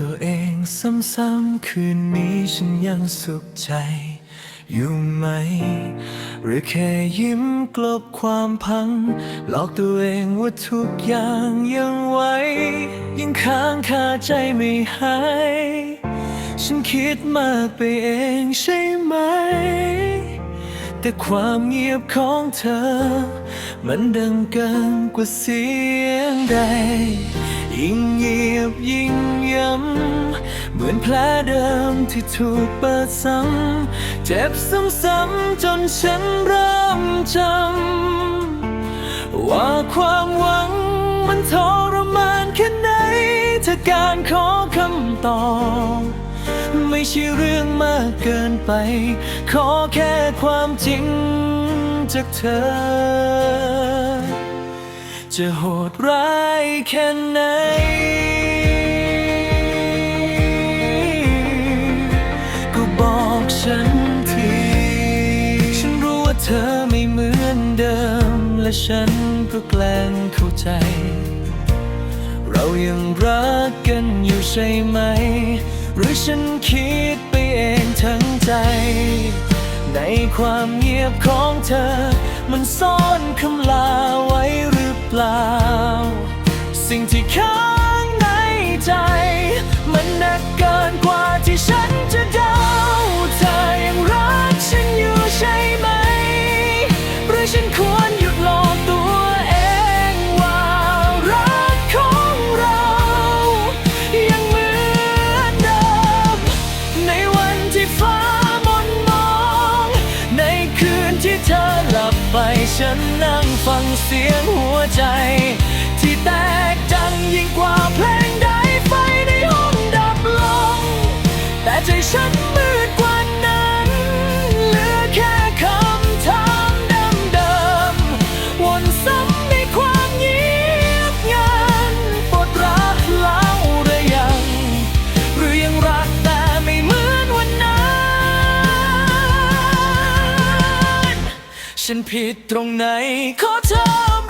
ตัวเองซ้ำๆคืนนี้ฉันยังสุขใจ อยู่ไหม หรือแค่ยิ้มกลบความพัง หลอกตัวเองว่าทุกอย่างยังไหวยังค้างคาใจไม่หาย ฉันคิดมากไปเองใช่ไหม แต่ความเงียบของเธอ มันดังเกินกว่าเสียงใด ยิ่งเงียบยิ่ง ย้ำเหมือนแผลเดิมที่ถูกเปิดซ้ำเจ็บซ้ำๆจนฉันเริ่มจำว่าความหวังมันทรมานแค่ไหนถ้าการขอคำตอบไม่ใช่เรื่องมากเกินไป ขอแค่ความจริงจากเธอ จะโหดร้ายแค่ไหน ฉันก็แกล้งเข้าใจ เรายังรักกันอยู่ใช่ไหม หรือฉันคิดไปเองทั้งใจ ในความเงียบของเธอ มันซ่อนคำลาไว้หรือเปล่า สิ่งที่เขา เธอหลับไปฉันนั่งฟังเสียงหัวใจ ที่แตกดังยิ่งกว่าเพลง ฉันผิดตรงไหนขอเธอ